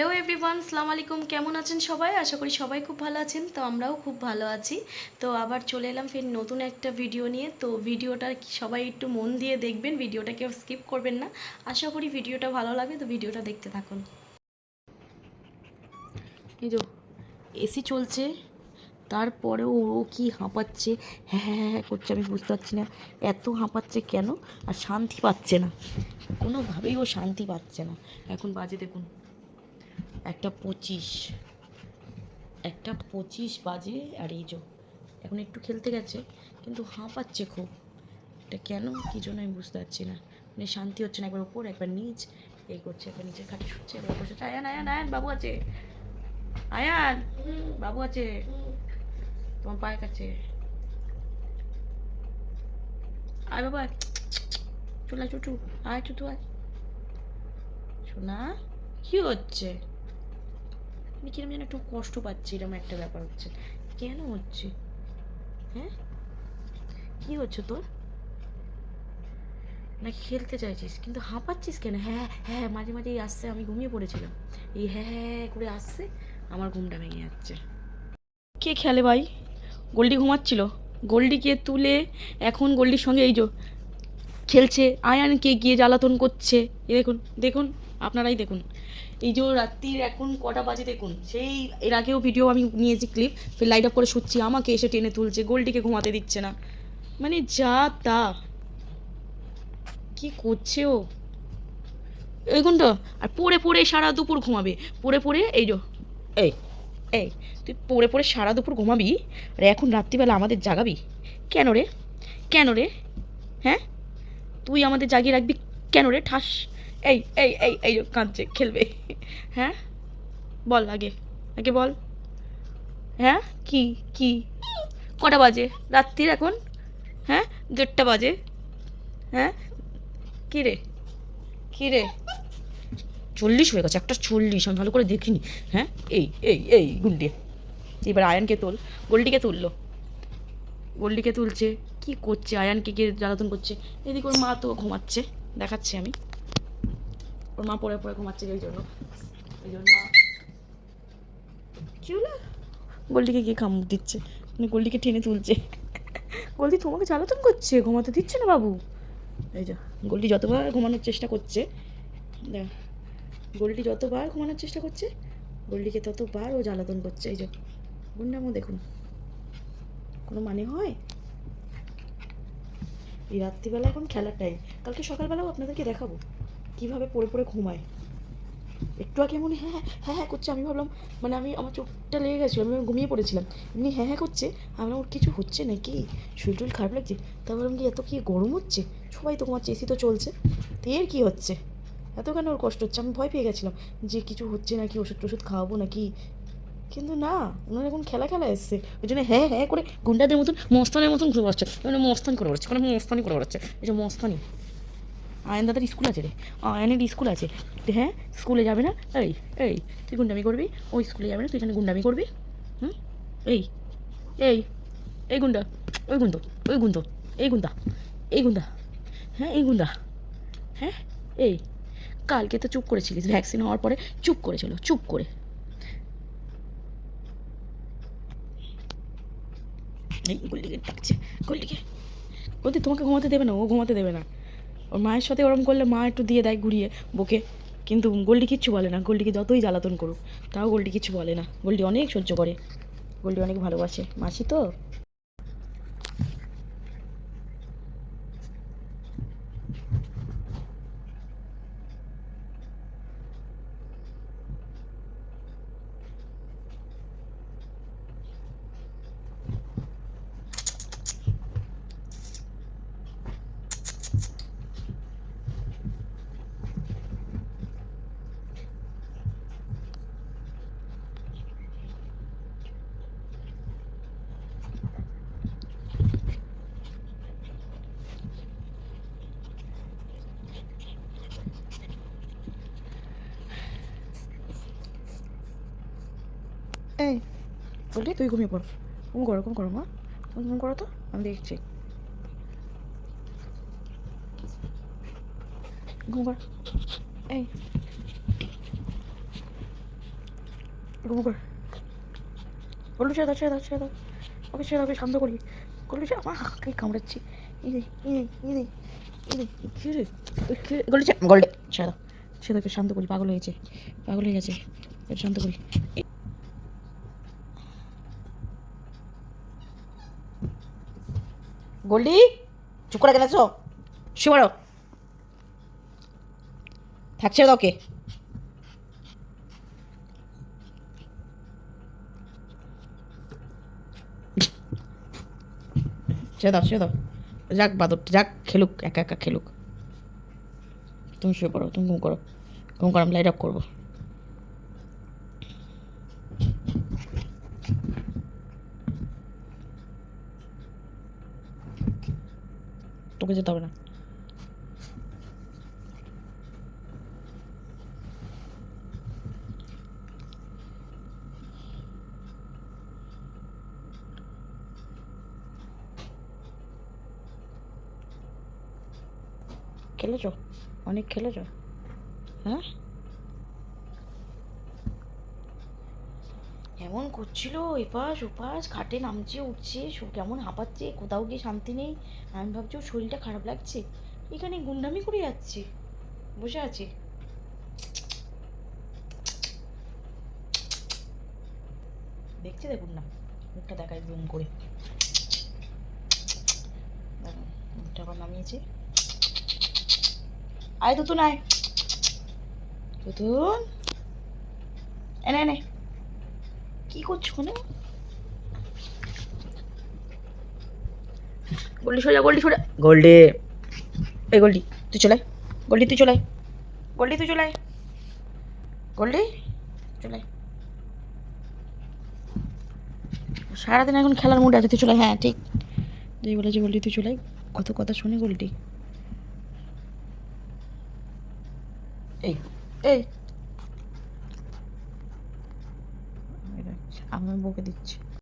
Hello everyone সালাম আলাইকুম কেমন আছেন সবাই? আশা করি সবাই খুব ভালো আছেন, তো আমরাও খুব ভালো আছি। তো আবার চলে এলাম ফের নতুন একটা ভিডিও নিয়ে। তো ভিডিওটা সবাই একটু মন দিয়ে দেখবেন ভিডিওটা কেউ স্কিপ করবেন না। আশা করি ভিডিওটা ভালো লাগবে, তো ভিডিওটা দেখতে থাকুন। এসি চলছে, তারপরেও ও কি হাঁপাচ্ছে হ্যাঁ হ্যাঁ হ্যাঁ করছে, আমি বুঝতে পারছি না। এত হাঁপাচ্ছে কেন? আর শান্তি পাচ্ছে না। কোনোভাবেই ও শান্তি পাচ্ছে না। এখন বাজে দেখুন। একটা পঁচিশ। একটা পঁচিশ বাজে আর এই এখন একটু খেলতে গেছে, কিন্তু হাঁপাচ্ছে খুব। এটা কেন, কী জন্য আমি বুঝতে পারছি না। মানে শান্তি হচ্ছে না, একবার উপর, একবার নিচ এই করছে, একবার নিচের খাটে শুচ্ছে, একবার বসে আয়ান আয়ান আয়ান, বাবু আছে। আয়ান, বাবু আছে। তোমার পায়ের কাছে। আয় বাবা চলে চুটু। আয় চুটু, আয়। শোনা কি হচ্ছে? আমি কিরম যেন একটু কষ্ট পাচ্ছি এরকম একটা ব্যাপার হচ্ছে। কেন হচ্ছে? হ্যাঁ? কি হচ্ছে তোর? নাকি খেলতে চাইছিস, কিন্তু হাঁপাচ্ছিস কেন? হ্যাঁ হ্যাঁ মাঝে মাঝে এই আসছে, আমি ঘুমিয়ে পড়েছিলাম। এই হ্যাঁ হ্যাঁ করে আসছে, আমার ঘুমটা ভেঙে যাচ্ছে। কে খেলে ভাই? গোল্ডি ঘুমাচ্ছিল? গোল্ডিকে তুলে এখন গোল্ডির সঙ্গে এই যে খেলছে, আয়ানকে গিয়ে জ্বালাতন করছে। এ দেখুন দেখুন। আপনারাই দেখুন। এই যে রাত্রির এখন কটা বাজে দেখুন, সেই এর আগেও ভিডিও আমি নিয়েছি ক্লিপ ফের লাইট অফ করে শুচ্ছি, আমাকে এসে টেনে তুলছে, গোলটিকে ঘুমাতে দিচ্ছে না। মানে যা তা। কি করছে ও? এই কোনটা আর পড়ে পড়ে সারা দুপুর ঘুমাবে। পড়ে পড়ে এই যো, এই এই, তুই পড়ে পড়ে সারা দুপুর ঘুমাবি, আর এখন রাত্রিবেলা আমাদের জাগাবি? কেন রে? কেন রে? হ্যাঁ? তুই আমাদের জাগিয়ে রাখবি কেন রে? ঠাস। এই এই এই এই কাঁদছে, খেলবে। হ্যাঁ? বল আগে আগে বল। হ্যাঁ? কি কি? কটা বাজে? রাত্রির এখন? হ্যাঁ? দেড়টা বাজে। হ্যাঁ? কী রে? কী রে? চল্লিশ হয়ে গেছে, একটা চল্লিশ, আমি ভালো করে দেখিনি। হ্যাঁ? এই এই এই গুন্ডি এবার আয়ানকে তোল। গোল্ডিকে তুললো। গোল্ডিকে তুলছে। কি করছে? আয়ানকে গিয়ে জ্বালাতন করছে। এদিকে ওর মা তো ঘুমাচ্ছে, দেখাচ্ছি আমি। ওর মা পরে পরে ঘুমাচ্ছে এই জন্য। এই জন্য কি হলো? গোল্ডিকে গিয়ে কামড় দিচ্ছে। মানে গোল্ডিকে টেনে তুলছে। গোল্ডি তোমাকে জ্বালাতন করছে, ঘুমাতে দিচ্ছে না বাবু। এই যা গোল্ডি যতবার ঘুমানোর চেষ্টা করছে, দেখ গোল্ডি যতবার ঘুমানোর চেষ্টা করছে গোল্ডিকে ততবার ও জ্বালাতন করছে। এই যে, গুন্ডামো দেখুন। কোনো মানে হয়? এই রাত্রিবেলা এখন খেলার টাইম কালকে সকালবেলাও আপনাদেরকে দেখাবো। কীভাবে পড়ে পড়ে ঘুমায়? একটু আগে মনে হ্যাঁ হ্যাঁ হ্যাঁ হ্যাঁ করছে, আমি ভাবলাম মানে আমি আমার চোখটা লেগে গেছিল, আমি ঘুমিয়ে পড়েছিলাম। এমনি হ্যাঁ হ্যাঁ করছে আমরা ওর কিছু হচ্ছে নাকি? শরীর টুল খারাপ লাগছে? তা ভাবলাম কি, এত কি গরম হচ্ছে? সবাই তো ঘুমাচ্ছে, এসি তো চলছে। তো এর কী হচ্ছে? এত কেন ওর কষ্ট হচ্ছে? আমি ভয় পেয়ে গেছিলাম যে কিছু হচ্ছে নাকি, ওষুধ টষুধ খাওয়াবো নাকি? কিন্তু না, ওনার এখন খেলা খেলা এসছে। ওই জন্য হ্যাঁ হ্যাঁ করে গুন্ডাদের মতন মস্তানের মতন ঘুরে বেড়াচ্ছে মানে মস্তানি করে বেড়াচ্ছে মানে মস্তানি করে বেড়াচ্ছে এই যে মস্তানি। আয়ন দাদার স্কুল আছে রে। আয়নের স্কুল আছে। হ্যাঁ স্কুলে যাবে না? এই এই, তুই গুন্ডামি করবি? ওই স্কুলে যাবে না, তুই এখানে গুন্ডামি করবি? হুম? এই এই এই গুন্ডা, ওই গুন্দ ওই গুন্দ এই গুন্দা এই গুন্দা হ্যাঁ এই গুন্দা হ্যাঁ এই, কালকে তো চুপ করেছিলিস ভ্যাকসিন হওয়ার পরে চুপ করেছিল চুপ করে। এই ডাকছে, গল্লিকে। বলতে তোমাকে ঘুমাতে দেবে না, ও ঘুমাতে দেবে না। ওর মায়ের সাথে ওরম করলে মা একটু দিয়ে দেয় ঘুরিয়ে, বকে। কিন্তু গোল্ডি কিচ্ছু বলে না, গোল্ডিকে যতই জ্বালাতন করুক, তাও গোল্ডি কিছু বলে না। গোল্ডি অনেক সহ্য করে, গোল্ডি অনেক ভালোবাসে। মাসি তো এই বললি? তুই ঘুমিয়ে পড়। ঘুম করো ঘুম করো, মা। ঘুম ঘুম করো তো, আমি দেখছি। ঘুম কর। এই। ঘুম কর। গোল্ডু ছেড়ে দাও ছেড়ে দাও ছেড়ে দাও। ওকে ছেড়ে দাও শান্ত করি। গোল্ডু ছেড়ে আমার হাঁকাই কামড়াচ্ছি। এই রে? ছেড়ে দাও ছেড়ে দাও শান্ত করি। পাগল হয়েছে, পাগল হয়ে গেছে। শান্ত করি। গোল্ডি চুপ করে গেলেছো শুয়ারো থাকছে ওকে। ছেড়ে দাও ছেড়ে দাও। যাক, বাদর, যাক, খেলুক, একা একা খেলুক। তুমি শুয়ে পড়ো, তুমি ঘুম করো। ঘুম করো আমি লাইট অফ করব। তোকে যেতে হবে না। খেলেছ? অনেক খেলেছ? হ্যাঁ? এমন করছিল? এপাশ ওপাশ, খাটে নামছে, উঠছে কেমন হাঁপাচ্ছে, কোথাও গিয়ে শান্তি নেই। আমি ভাবছি ওর শরীরটা খারাপ লাগছে। এখানে গুন্ডামি করে যাচ্ছে। বসে আছে। দেখছে দেখুন না, মুখটা দেখায় জুম করে। মুখটা আবার নামিয়েছে। আয় তুতুন আয়। তুতুন এনে এনে। কি করছ ওখানে গোল্ডি সোজা গোল্ডি সোজা গোল্ডি এই গোল্ডি, তুই চলে আয়। গোল্ডি, তুই চলে আয়। গোল্ডি, তুই চলে আয়। গোল্ডি, চলে সারাদিন এখন খেলার মুড আছে, তুই চলে আয়। হ্যাঁ ঠিক যেই বলেছি গোল্ডি, তুই চলে আয়। কত কথা শুনে গোল্ডি এই এই এই দেখ, আমার বউকে দিচ্ছি